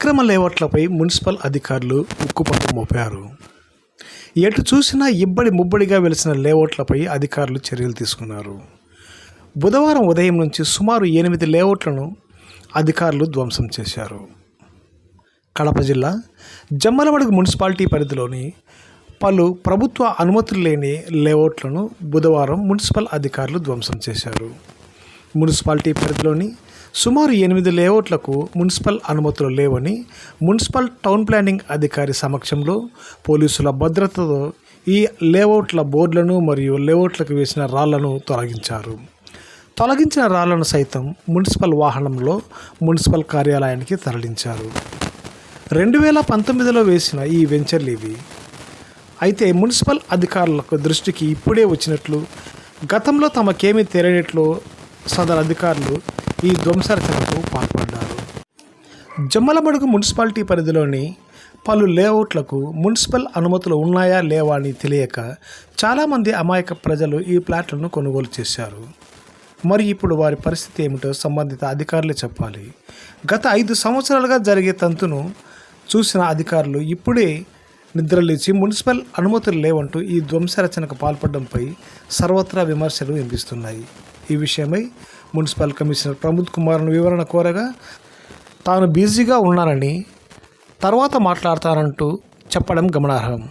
అక్రమ లేవట్లపై మున్సిపల్ అధికారులు ఉక్కుపట్టు మోపారు. ఎటు చూసినా ఇబ్బడి ముబ్బడిగా వెలిసిన లేఅవుట్లపై అధికారులు చర్యలు తీసుకున్నారు. బుధవారం ఉదయం నుంచి సుమారు ఎనిమిది లేఅవుట్లను అధికారులు ధ్వంసం చేశారు. కడప జిల్లా జమ్మలమడుగు మున్సిపాలిటీ పరిధిలోని పలు ప్రభుత్వ అనుమతులు లేని లేఅవుట్లను బుధవారం మున్సిపల్ అధికారులు ధ్వంసం చేశారు. మున్సిపాలిటీ పరిధిలోని సుమారు ఎనిమిది లేఅవుట్లకు మున్సిపల్ అనుమతులు లేవని మున్సిపల్ టౌన్ ప్లానింగ్ అధికారి సమక్షంలో పోలీసుల భద్రతతో ఈ లేఅవుట్ల బోర్డులను మరియు లేఅవుట్లకు వేసిన రాళ్ళను తొలగించారు. తొలగించిన రాళ్ళను సైతం మున్సిపల్ వాహనంలో మున్సిపల్ కార్యాలయానికి తరలించారు. రెండు వేల పంతొమ్మిదిలో వేసిన ఈ వెంచర్లు ఇవి అయితే మున్సిపల్ అధికారులకు దృష్టికి ఇప్పుడే వచ్చినట్లు గతంలో తమకేమీ తెలియనట్లు సదరు అధికారులు ఈ ధ్వంసరచనకు పాల్పడ్డారు. జమ్మలమడుగు మున్సిపాలిటీ పరిధిలోని పలు లేఅవుట్లకు మున్సిపల్ అనుమతులు ఉన్నాయా లేవా అని తెలియక చాలామంది అమాయక ప్రజలు ఈ ప్లాట్లను కొనుగోలు చేశారు. మరి ఇప్పుడు వారి పరిస్థితి ఏమిటో సంబంధిత అధికారులే చెప్పాలి. గత ఐదు సంవత్సరాలుగా జరిగే తంతును చూసిన అధికారులు ఇప్పుడే నిద్రలేచి మున్సిపల్ అనుమతులు లేవంటూ ఈ ధ్వంసరచనకు పాల్పడడంపై సర్వత్రా విమర్శలు వినిపిస్తున్నాయి. ఈ విషయమై మున్సిపల్ కమిషనర్ ప్రమోద్ కుమార్ను వివరణ కోరగా తాను బిజీగా ఉన్నానని తర్వాత మాట్లాడతానంటూ చెప్పడం గమనార్హం.